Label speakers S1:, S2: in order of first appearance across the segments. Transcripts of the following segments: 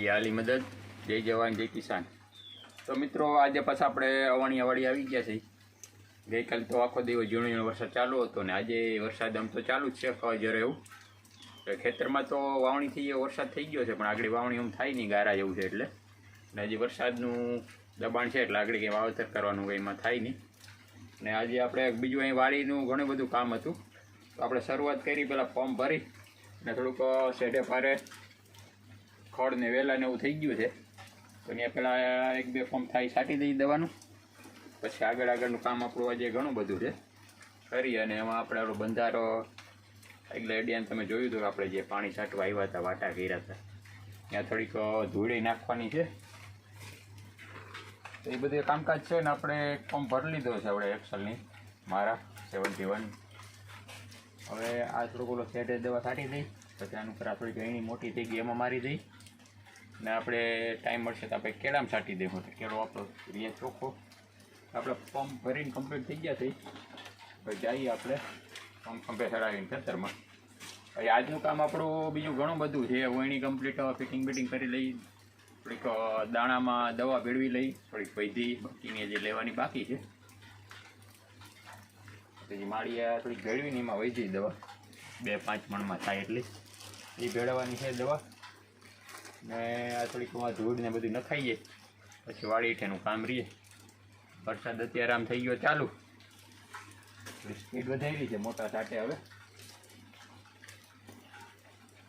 S1: હિયાલી મદદ. જય જવાન, જય કિસાન. તો મિત્રો, આજે પાછા આપણે અવાણી અવાડી આવી ગયા છે ગઈકાલે તો આખો દિવસ ઝીણો વરસાદ ચાલુ હતો ને આજે વરસાદ આમ તો ચાલુ જ છે ફજર એવું. ખેતરમાં તો વાવણી થઈ વરસાદ થઈ ગયો છે, પણ આગળ વાવણી એમ થાય નહીં, ગારા જેવું છે એટલે. ને હજી વરસાદનું દબાણ છે, એટલે આગળ કંઈ વાવેતર કરવાનું કંઈ એમાં થાય નહીં. ને આજે આપણે બીજું અહીં વાડીનું ઘણું બધું કામ હતું. તો આપણે શરૂઆત કરી, પહેલાં ફોર્મ ભરી ને થોડુંક શેઢે પારે ખડ ને વેલા ને એવું થઈ ગયું છે. તો ત્યાં પહેલાં એક બે ફોર્મ થાય છાંટી દઈ દવાનું. પછી આગળ આગળનું કામ આપણું આજે ઘણું બધું છે. કરી અને એમાં આપણે આપણો બંધારો, એટલે એડિયાને તમે જોયું હતું આપણે જે પાણી છાંટવા આવ્યા હતા, વાટા કર્યા હતા. ત્યાં થોડીક ધૂળી નાખવાની છે. તો એ બધું કામકાજ છે ને આપણે ફોર્મ ભરી લીધો છે આપણે એક્સલની મારા, સેવન્ટી વન. હવે આ થોડુંક ઓલો સેટે દવા છાંટી દઈ. પછી આનું પર થોડીક એની મોટી થઈ ગઈ, એમાં મારી દઈ. ને આપણે ટાઈમ મળશે તો આપણે કેળામાં છાંટી દઈશું તો કેળો આપણો રીએ ચોખ્ખો. આપણે પંપ ભરીને કમ્પ્લીટ થઈ ગયા થઈ હવે જઈએ આપણે પંપ પંપે ચડાવીને ખેતરમાં. હવે આજનું કામ આપણું બીજું ઘણું બધું છે. વણી કમ્પ્લીટ ફિટિંગ બિટિંગ કરી લઈ, થોડીક દાણામાં દવા ભેળવી લઈ, થોડીક વૈધી બાકીની જે લેવાની બાકી છે. પછી માળીયા થોડીક ભેળવીને એમાં વૈધી દવા. બે પાંચ મણમાં થાય એટલી. એ ભેળવવાની છે દવા. ને આ થોડીક ધૂળ ને બધું નખાઈએ. પછી વાળી ઠેનું કામ રહીએ. વરસાદ અત્યારે આમ થઈ ગયો ચાલુ. સ્પીડ વધારી છે મોટા સાટે હવે.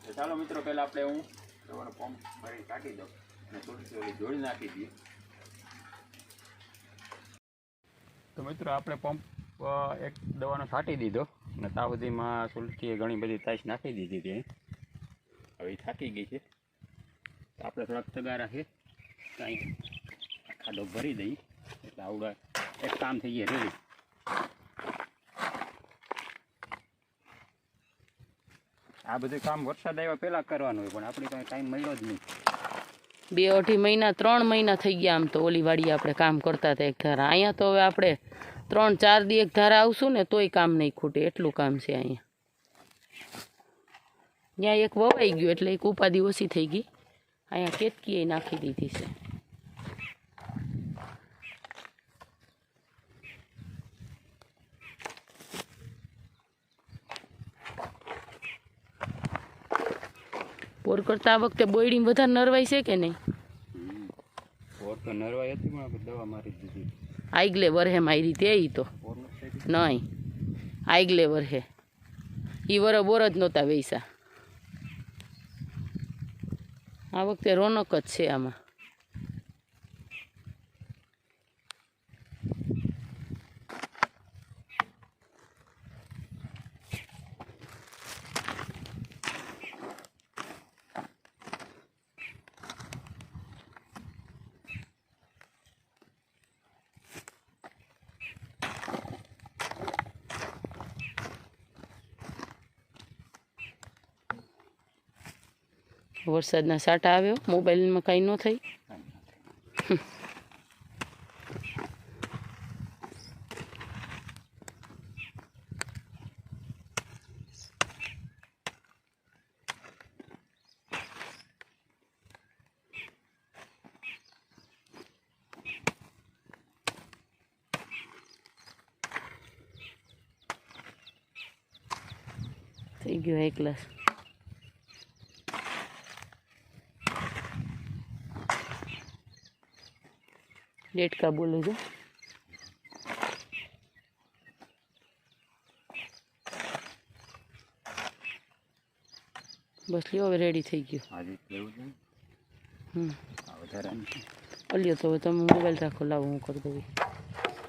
S1: તો ચાલો મિત્રો, પહેલાં આપણે હું દવાનો પંપ ભરી કાઢી દઉં અને થોડી થોડી ધૂળ નાખી દઈએ. તો મિત્રો, આપણે પંપ એક દવાનો છાંટી દીધો અને તા સુધીમાં સુલટીએ ઘણી બધી તાશ નાખી દીધી હતી. હવે થાકી ગઈ છે. તો આપણે થોડાક તગારા છે કાંઈ ખાડો ભરી દઈએ. એટલે આવડા એક કામ થઈ ગયા રેડી આ બધું કામ વરસાદ આવ્યા પહેલાં કરવાનું હોય, પણ આપણે કાંઈ ટાઈમ મળ્યો જ નહીં.
S2: બે અઢી મહિના, ત્રણ મહિના થઈ ગયા આમ તો ઓલી વાડી આપણે કામ કરતા હતા એક ધારા. અહીંયા તો હવે આપણે ત્રણ, ચાર દી એક ધારા આવશું ને તોય કામ નહીં ખૂટે. એટલું કામ છે અહીંયા. ત્યાં એક વવાઈ ગયું, એટલે એક ઉપાધિ ઓછી થઈ ગઈ. અહીંયા કેતકીએ નાખી દીધી છે. પોર કરતા આ વખતે બોયડી વધારે નરવાઈ છે કે નહીં?
S1: ઓર તો નરવાઈ હતી પણ દવા મારી દીધી.
S2: આગલે વરહે મારી તે. ઈ તો નહીં. આગલે વરહે. ઈ વર બોર જ નહોતા વૈસા આ વખતે રોનક જ છે આમાં. વરસાદના સાટા આવ્યો. મોબાઈલમાં કાંઈ ન થઈ. થઈ ગયો એક ગ્લાસ. ડેટકા બોલું છું બસ લ્યો હવે રેડી થઈ ગયો. હમ.
S1: વધારાનું
S2: તો હવે તમે મોબાઈલ રાખો લાવો હું કરી દઉં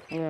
S2: હવે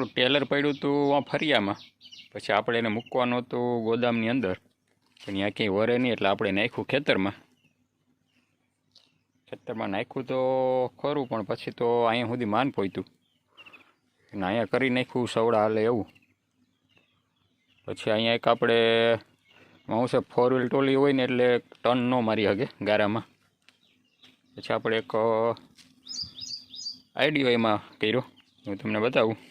S1: આપણું ટેલર પડ્યું હતું આ ફરિયામાં. પછી આપણે એને મૂકવાનું હતું ગોદામની અંદર. પણ ત્યાં ક્યાંય વરે નહીં એટલે આપણે નાખ્યું ખેતરમાં. ખેતરમાં નાખ્યું તો ખરું, પણ પછી તો અહીંયા સુધી માન પહોંચ્યું અને અહીંયા કરી નાખ્યું સવડા હાલે એવું. પછી અહીંયા એક આપણે છે ફોર વ્હીલ ટોલી હોય ને એટલે ટન ન મારી શકે ગારામાં. પછી આપણે એક આઈડિયો એમાં કર્યો. હું તમને બતાવું.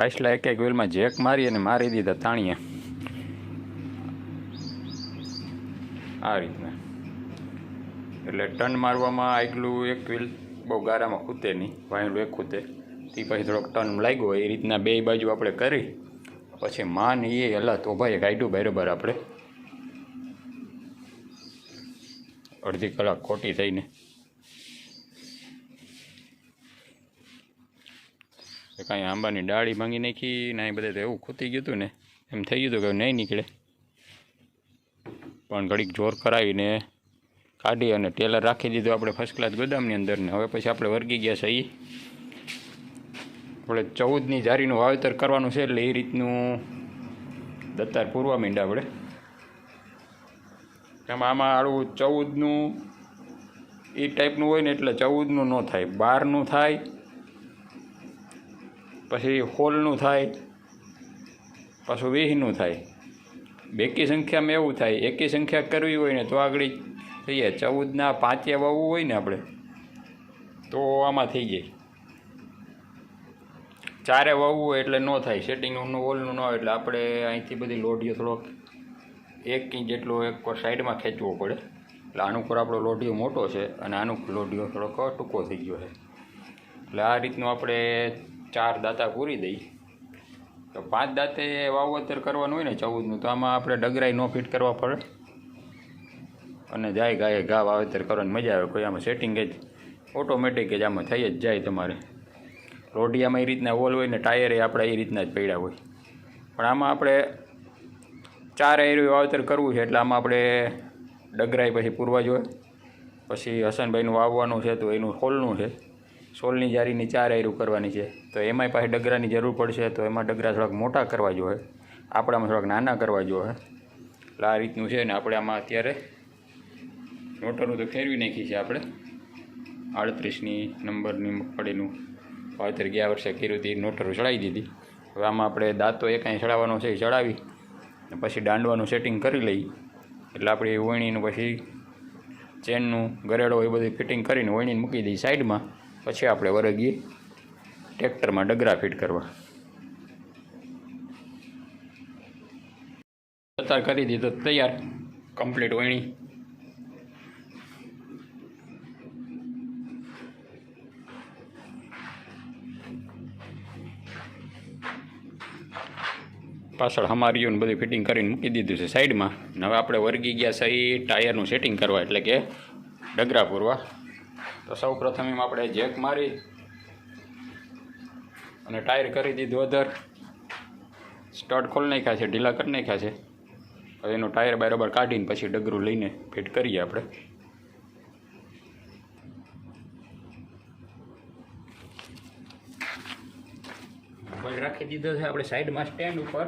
S1: પાછલા એક એક વ્હીલમાં જેક મારી અને મારી દીધા તાણીએ. આ રીતના. એટલે ટર્ન મારવામાં આટલું એક વ્હીલ બહુ ગારામાં ખૂતે નહીં, વાયણું એક ખૂતે. તે પછી થોડોક ટર્ન લાગ્યો એ રીતના બે બાજુ આપણે કરી, પછી માન એ હલા તો ભાઈ કાઢ્યું બરાબર આપણે. અડધી કલાક ખોટી થઈને એ કાંઈ આંબાની ડાળી ભાંગી નાખી ને એ બધે તો એવું ખૂતી ગયું હતું ને, એમ થઈ ગયું હતું કે નહીં નીકળે. પણ ઘડીક જોર કરાવીને કાઢી અને ટેલર રાખી દીધું આપણે ફર્સ્ટ ક્લાસ ગોદામની અંદર ને. હવે પછી આપણે વર્ગી ગયા છે આપણે ચૌદની જારીનું વાવેતર કરવાનું છે એટલે એ રીતનું દત્તાર પૂરવા માંડ્યા આપણે. એમાં આમાં આડું ચૌદનું એ ટાઈપનું હોય ને એટલે ચૌદનું ન થાય, બારનું થાય પછી હોલનું થાય, પાછું વીહનું થાય. બેકી સંખ્યામાં એવું થાય, એકી સંખ્યા કરવી હોય ને તો આગળ થઈએ. ચૌદના પાંચે વાવવું હોય ને આપણે, તો આમાં થઈ જાય. ચારે વાવવું હોય એટલે ન થાય સેટિંગનું હોલનું ન હોય એટલે આપણે અહીંથી બધી લોઢીઓ થોડોક એક ઇંચ જેટલો એક સાઈડમાં ખેંચવો પડે. એટલે આનું પર આપણો લોઢીઓ મોટો છે અને આનું લોઢીઓ થોડોક ટૂંકો થઈ ગયો છે. એટલે આ રીતનું આપણે ચાર દાંતા પૂરી દઈ. તો પાંચ દાંતે વાવતર કરવાનું હોય ને ચૌદનું, તો આમાં આપણે ડગરાઈ ન ફિટ કરવા પડે. અને જાય ગાય ઘા વાવેતર કરવાની મજા આવે, કોઈ આમાં સેટિંગ જ ઓટોમેટિક જ આમાં થઈ જ જાય તમારે. રોડિયામાં એ રીતના હોલ હોય ને, ટાયરે આપણે એ રીતના જ પડ્યા હોય. પણ આમાં આપણે ચાર એરિયું વાવેતર કરવું છે, એટલે આમાં આપણે ડગરાઈ પછી પૂરવા જોઈએ. પછી હસનભાઈનું વાવવાનું છે, તો એનું હોલનું છે. સોલની જારીની ચાર આયરું કરવાની છે. તો એમાંય પાસે ડગરાની જરૂર પડશે તો એમાં ડગરા થોડાક મોટા કરવા જોઈએ આપણામાં થોડાક નાના કરવા જોઈએ એટલે આ રીતનું છે ને આપણે આમાં અત્યારે મોટરનું તો ફેરવી નાખી છે આપણે. આડત્રીસની નંબરની મગફળીનું. વાવેતર ગયા વર્ષે કર્યું હતી નોટરું ચડાવી દીધી. હવે આમાં આપણે દાંતો એક અહીં ચડાવવાનો છે એ ચડાવી. ને પછી દાંડવાનું સેટિંગ કરી લઈ. એટલે આપણે વણીનું પછી ચેનનું ગરેડો એ બધું ફિટિંગ કરીને વણીને મૂકી દઈએ સાઈડમાં. પછી આપણે વરગીએ ટ્રેક્ટરમાં ડગરા ફિટ કરવા. અત્યારે કરી દીધો તૈયાર. કમ્પ્લીટ વણી. પાછળ હમારીઓને બધી ફિટિંગ કરીને મૂકી દીધું છે સાઈડમાં. હવે આપણે વર્ગી ગયા છે એ ટાયરનું સેટિંગ કરવા એટલે કે ડગરા પૂરવા. તો સૌ પ્રથમ એમાં આપણે જેક મારી અને ટાયર કરી દીધું અધર. સ્ટડ ખોલી નાખ્યા છે, ઢીલા કરી નાખ્યા છે. હવે એનું ટાયર બરાબર કાઢીને પછી ડગરું લઈને ફિટ કરીએ આપણે. રાખી દીધો છે આપણે સાઈડમાં સ્ટેન્ડ ઉપર.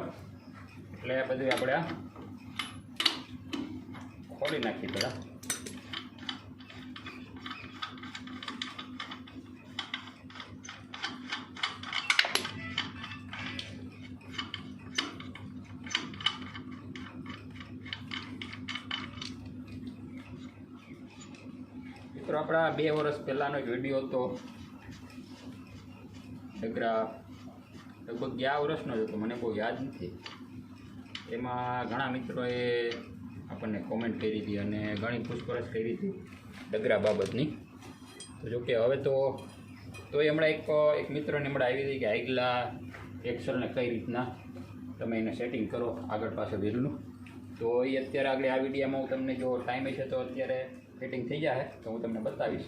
S1: એટલે બધું આપણે આ ખોલી નાખી પહેલાં. મિત્રો, આપણા બે વર્ષ પહેલાંનો એક વીડિયો હતો. ડગરા લગભગ ગયા વર્ષનો જ હતો, મને બહુ યાદ નથી. એમાં ઘણા મિત્રોએ આપણને કોમેન્ટ કરી હતી અને ઘણી પૂછપરછ કરી હતી ડગરા બાબતની. તો જો કે હવે તો તો એ હમણાં એક એક મિત્રને હમણાં આવી હતી કે આગલા એક્સલને કઈ રીતના તમે એને સેટિંગ કરો આગળ પાછળ વેલનું તો એ અત્યારે આગળ આ વિડીયામાં હું તમને જો ટાઈમ હશે તો અત્યારે ફિટિંગ થઈ જાય તો હું તમને બતાવીશ.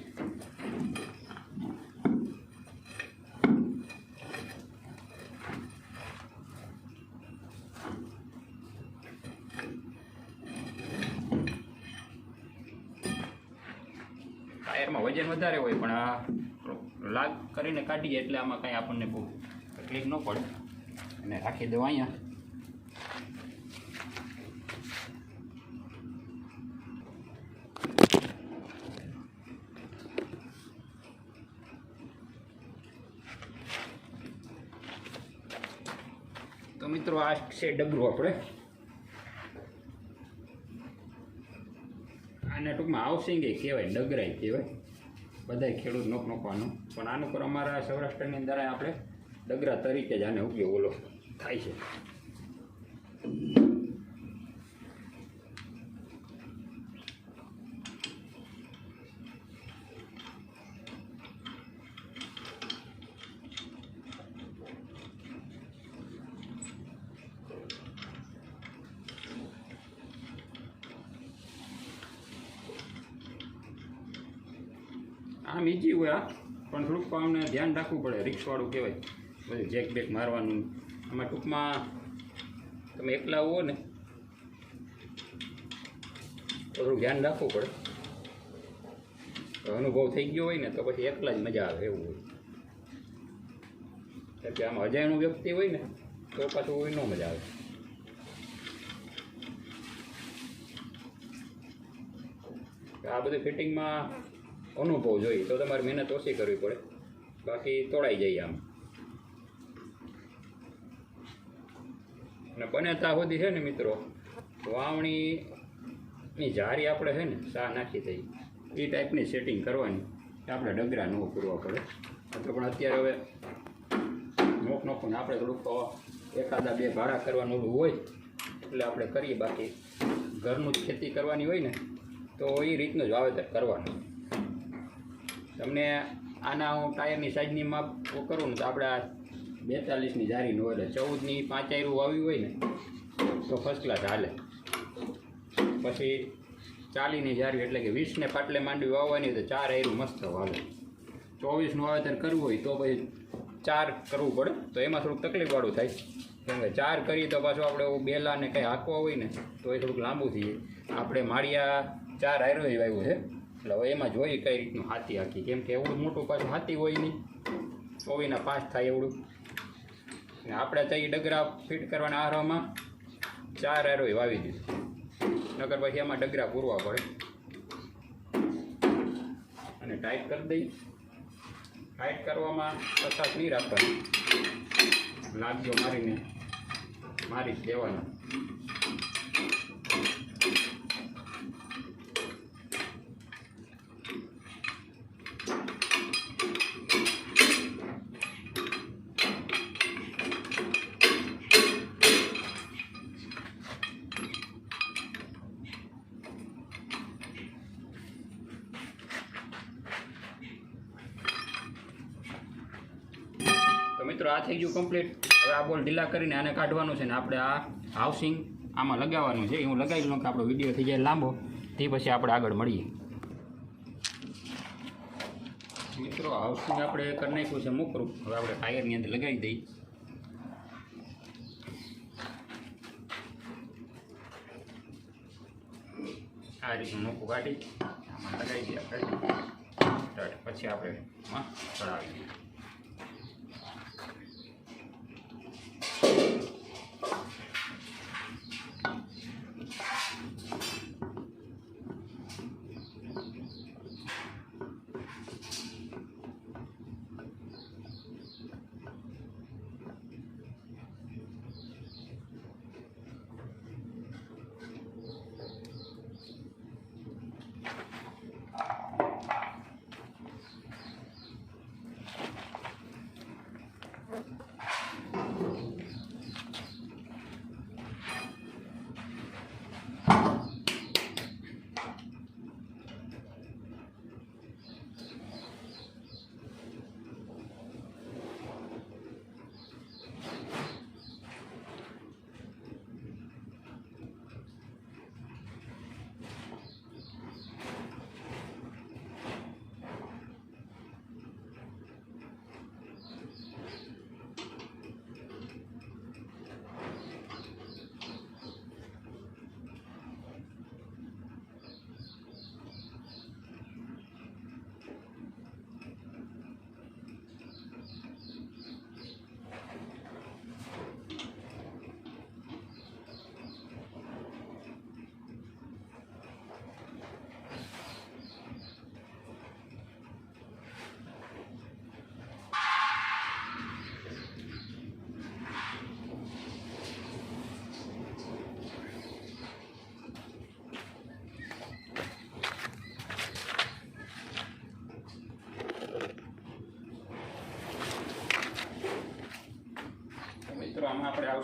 S1: ટાયરમાં વજન વધારે હોય, પણ આ લાગ કરીને કાઢીએ એટલે આમાં કાંઈ આપણને બહુ તકલીફ ન પડે. અને રાખી દેવા અહીંયા. આ છે ડગરું આપણે. આને ટૂંકમાં હાઉસિંગ એ કહેવાય ડગરાય કહેવાય. બધાય ખેડૂત નોક નોખવાનું પણ આનું પર અમારા સૌરાષ્ટ્રની અંદર આપણે ડગરા તરીકે જ આને ઉપયોગ ઓલો થાય છે આમ ઈજી હોય આ અમને ધ્યાન રાખવું પડે, રિક્ષવાળું કહેવાય. બધું જેક બેક મારવાનું. આમાં ટૂંકમાં તમે એકલા હોવો ને થોડું ધ્યાન રાખવું પડે. અનુભવ થઈ ગયો હોય ને, તો પછી એકલા જ મજા આવે એવું હોય. કારણ કે આમ અજાયણું વ્યક્તિ હોય ને, તો પાછું હોય ન મજા આવે. આ બધું ફિટિંગમાં અનુભવ જોઈએ, તો તમારે મહેનત ઓછી કરવી પડે. બાકી તોડાઈ જાય આમ. અને બને ત્યાં સુધી છે ને મિત્રો, વાવણીની જારી આપણે છે ને સા નાખી દઈ એ ટાઈપની સેટિંગ કરવાની. આપણે ડગરા ન પૂરવા પડે. તો પણ અત્યારે હવે નોખ નોખું ને આપણે થોડુંક એકાદા બે ભાડા કરવાનું હોય, એટલે આપણે કરીએ. બાકી ઘરનું જ ખેતી કરવાની હોય ને, તો એ રીતનું જ વાવેતર કરવાનું. તમને આના હું ટાયરની સાઈઝની માપ કરું ને તો આપણે આ બેતાલીસની જારી નો એટલે ચૌદની પાંચાયરું વાવ્યું હોય ને, તો ફર્સ્ટ ક્લાસ હાલે. પછી ચાલીની જારી એટલે કે વીસને પાટલે માંડવી વાવવાની હોય તો ચાર આયરું મસ્ત વાવે. ચોવીસનું વાવેતર કરવું હોય તો પછી ચાર કરવું પડે, તો એમાં થોડુંક તકલીફવાળું થાય. કેમ કે ચાર કરીએ તો પાછું આપણે બેલાને કંઈ હાંકવા હોય ને, તો એ થોડુંક લાંબુ થઈ જાય આપણે માળિયા ચાર આયરો વાવ્યું છે. એટલે હવે એમાં જોઈએ કઈ રીતનું હાથી હાકી. કેમ કે એવડું મોટું પાછું હાથી હોય નહીં. ચોવીના પાસ થાય એવડું. ને આપણે તો એ ડગરા ફિટ કરવાના આરોમાં ચાર આરો વાવી દીધું. નગર પછી એમાં ડગરા પૂરવા પડે. અને ટાઈટ કરી દઈ ટાઈટ કરવામાં પચાસ નહીં રાખવાની લાગ્યો મારીને. મારી જ દેવાનું તો મિત્રો, આ થઈ ગયું કમ્પ્લીટ હવે આ બોલ ઢીલા કરીને આને કાઢવાનું છે ને આપણે આ હાઉસિંગ આમાં લગાવવાનું છે. હું લગાવી લઉં કે આપણો વીડિયો થઈ જાય લાંબો. તે પછી આપણે આગળ મળીએ. મિત્રો હાઉસિંગ આપણે કરી નાખ્યું છે મોકરું. હવે આપણે ટાયરની અંદર લગાવી દઈએ. આ રીતનું મોકું કાઢી, આમાં લગાવી દઈએ. આપણે પછી આપણે ચડાવી દઈએ.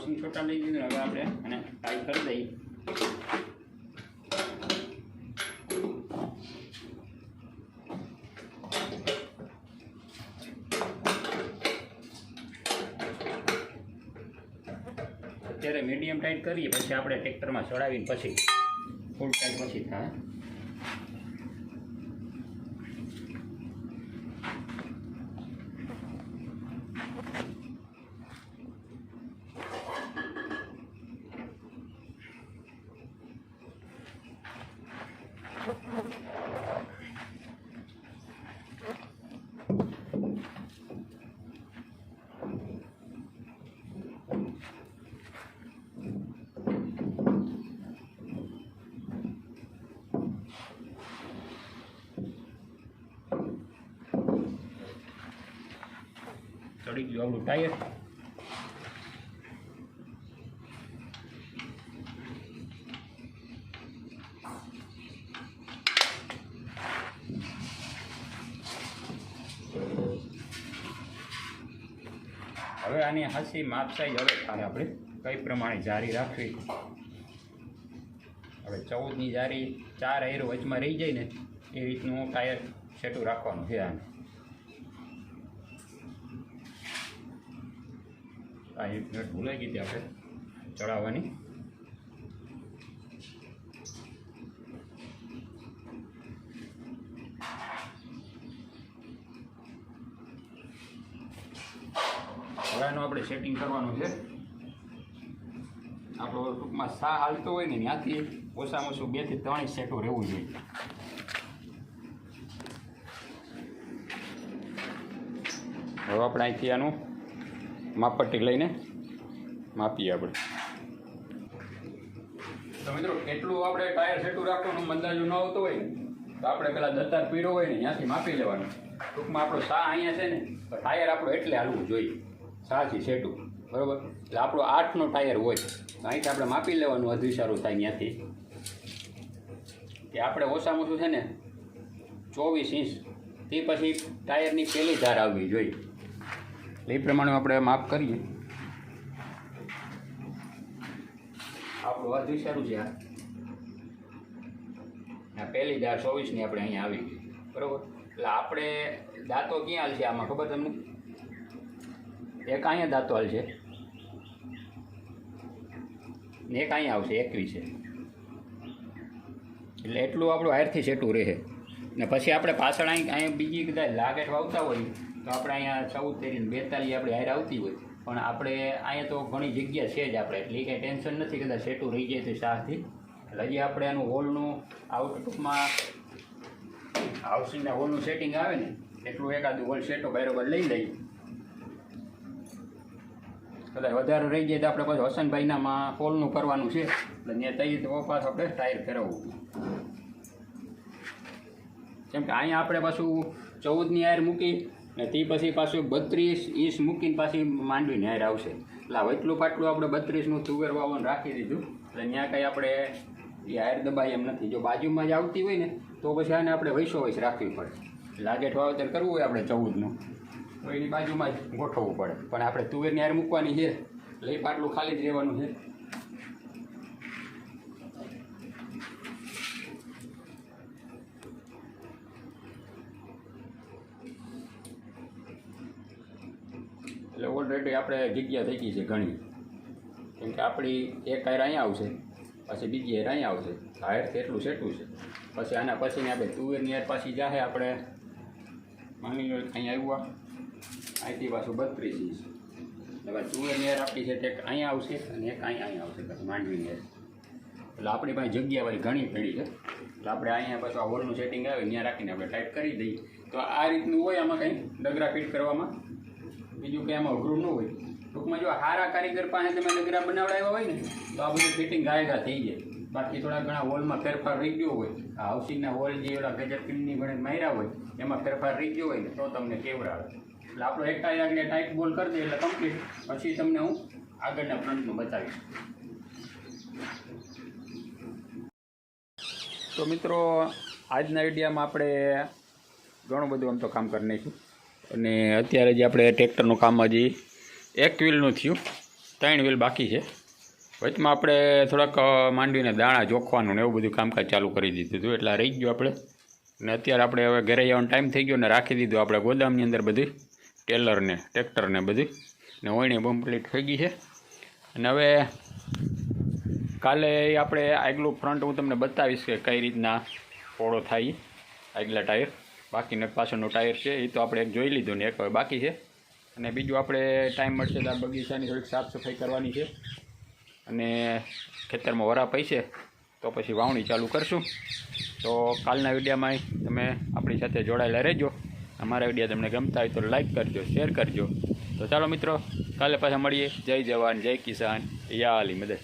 S1: આમાં છોટા લઈ દીધું હવે આપણે અને ટાઈટ કરી દઈએ. અત્યારે મીડિયમ ટાઈટ કરીએ, પછી આપણે ટ્રેક્ટરમાં ચડાવીને પછી ફૂલ ટાઈટ પછી થાય. ચડી ગયું આવડું ટાયર હવે આની હાસી માપ સાઈઝ હવે ખાલી આપણે કઈ પ્રમાણે જારી રાખવી. હવે ચૌદની જારી ચાર એરો વચમાં રહી જાય ને, એ રીતનું ટાયર સેટું રાખવાનું છે આને. આ મિનિટ ભૂલાઈ ગઈ હતી આપણે ચડાવવાની. હવે આપણે સેટિંગ કરવાનું છે. આપણો ટૂંકમાં સા હાલતો હોય ને ત્યાંથી ઓછામાં ઓછું બેથી ત્રણ સેટો રહેવું જોઈએ. હવે આપણે અહીંથી આનું માપપટ્ટી લઈને માપીએ આપણે. તો મિત્રો કેટલું આપણે ટાયર સેટું રાખવાનું અંદાજો ન આવતો હોય, તો આપણે પેલા દત્તાર પીરો હોય ને, ત્યાંથી માપી લેવાનું. ટૂંકમાં આપણો સા અહીંયા છે ને ટાયર આપણો એટલે હાલવું જોઈએ. સાથી સેટું, બરાબર? એટલે આપણો આઠનો ટાયર હોય. તો અહીંથી આપણે માપી લેવાનું અધિસારું થાય ત્યાંથી. કે આપણે ઓછામાં ઓછું છે ને, ચોવીસ ઇંચ. તે પછી ટાયરની પહેલી ધાર આવવી જોઈએ. એ પ્રમાણે આપણે માપ કરીએ. આપણું વધુ સારું છે આ? આ પહેલી દાળ ચોવીસની આપણે અહીંયા આવી ગઈ. બરાબર? એટલે આપણે દાંતો ક્યાં હાલશે આમાં? ખબર તમને? એક અહીંયા દાંતો હાલશે. ને એક અહીંયા આવશે એકવીસે છે. એટલે એટલું આપણું હાયરથી સેટું રહે. ને પછી આપણે પાછળ અહીં અહીંયા બીજી કદાચ લાગેટ વાવતા હોય તો આપણે અહીંયા ચૌદ બેતાલીસ આપણે હાયર આવતી હોય. પણ આપણે અહીંયા તો ઘણી જગ્યા છે જ આપણે. એટલી કાંઈ ટેન્શન નથી, કદાચ સેટું રહી જાય તો શાહથી એટલે હજી આપણે એનું હોલનું આઉટ ટૂંકમાં હાઉસિંગના હોલનું સેટિંગ આવે ને, એટલું એકાદું હોલ સેટો બરાબર લઈ લઈએ. કદાચ વધારે રહી જાય તો આપણે પાછું હસનભાઈનામાં હોલનું કરવાનું છે. એટલે ત્યાં તૈયાર તો પાછું આપણે ટાયર ફેરવવું કેમ કે અહીંયા આપણે પાછું ચૌદની આયર મૂકી ને તે પછી પાછું બત્રીસ ઈસ મૂકીને પાછી માંડવી હાર આવશે. એટલે આ વચલું પાટલું આપણે બત્રીસનું તુવેર વાવવાનું રાખી દીધું. એટલે ત્યાં કંઈ આપણે એ હાર દબાય એમ નથી. જો બાજુમાં જ આવતી હોય ને, તો પછી આને આપણે વૈસો વૈસ રાખવી પડે. લાગેઠ વાવેતર કરવું હોય આપણે ચૌદનું. તો એની બાજુમાં જ ગોઠવવું પડે. પણ આપણે તુવેરની આયર મૂકવાની છે. એટલે એ પાટલું ખાલી જ રહેવાનું છે. એટલે ઓલરેડી આપણે જગ્યા થઈ ગઈ છે ઘણી. કેમ કે આપણી એક હાયર અહીંયા આવશે, પછી બીજી હાયર અહીંયા આવશે. હાયર કેટલું સેટું છે. પછી આના પછીની આપણે તુવેરની હાયર પાછી જાહે આપણે. માની લો અહીંયા આવ્યા. અહીંથી પાછું બત્રીસ ઇંચ. હવે તુવેરની હાયર આપણી છે એક અહીંયા આવશે અને એક અહીંયા અહીંયા આવશે પછી માંડવીની હાયર એટલે આપણી પાસે જગ્યા વાળી ઘણી પડી છે. એટલે આપણે અહીંયા પાછું આ હોલનું સેટિંગ આવે ત્યાં રાખીને આપણે ટાઈટ કરી દઈએ. તો આ રીતનું હોય આમાં કંઈ? ડગરા ફિટ કરવામાં? બીજું કંઈ એમાં અઘરું ન હોય. ટૂંકમાં જો સારા કારીગર પાસે તમે નગરા બનાવડાવ્યા હોય ને, તો આ બધું ફિટિંગ ગાયગા થઈ જાય. બાકી થોડા ઘણા હોલમાં ફેરફાર રહી ગયો હોય. આ હાઉસિંગના હોલ જે એવા ગજરપિનની ગણે માર્યા હોય, એમાં ફેરફાર રહી ગયો હોય ને, તો તમને કેવડાવે. એટલે આપણો એક ટાયરને ટાઈટ બોલ કરી દે એટલે કમ્પ્લીટ પછી તમને હું આગળના ફ્રન્ટનું બતાવીશ. તો મિત્રો, આજના વિડીયામાં આપણે ઘણું બધું આમ તો કામ કરી નાખ્યું. અને અત્યારે જે આપણે ટ્રેક્ટરનું કામ હજી એક વ્હીલનું થયું, ત્રણ વ્હીલ બાકી છે. વચમાં આપણે થોડાક માંડવીને દાણા જોખવાનું ને એવું બધું કામકાજ ચાલુ કરી દીધું હતું, એટલે રહી ગયું આપણે. ને અત્યારે આપણે હવે ઘરે જવાનો ટાઈમ થઈ ગયો ને રાખી દીધું આપણે ગોદામની અંદર બધી, ટેલરને, ટ્રેક્ટરને બધી. ને ઓયણી કમ્પ્લીટ થઈ ગઈ છે. અને હવે કાલે આપણે આગલું ફ્રન્ટ હું તમને બતાવીશ કે કઈ રીતના પોળો થાય આગલા ટાયર. બાકીને પાછળનું ટાયર છે એ તો આપણે એક જોઈ લીધું ને એક હવે બાકી છે. અને બીજું આપણે ટાઈમ મળશે તો બગીચાની થોડીક સાફ સફાઈ કરવાની છે. અને ખેતરમાં વરા પૈસે, તો પછી વાવણી ચાલુ કરશું. તો કાલના વિડીયામાં તમે આપણી સાથે જોડાયેલા રહેજો. અમારા વીડિયો તમને ગમતા હોય તો લાઈક કરજો શેર કરજો. તો ચાલો મિત્રો, કાલે પાછા મળીએ. જય જવાન, જય કિસાન. યા અલી મદદ.